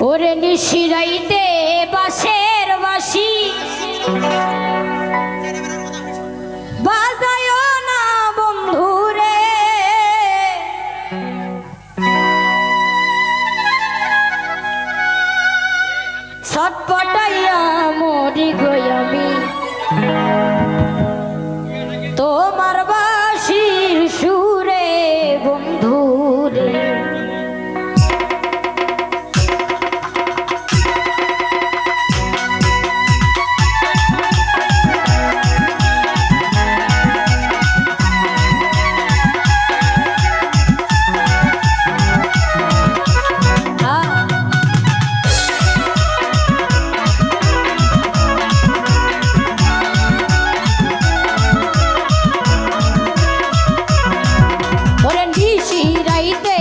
ওরে নিশিরাইতে বাসের বাসি বাজায় না তোমার বাসির সুরে বন্ধুরে চিরাইতে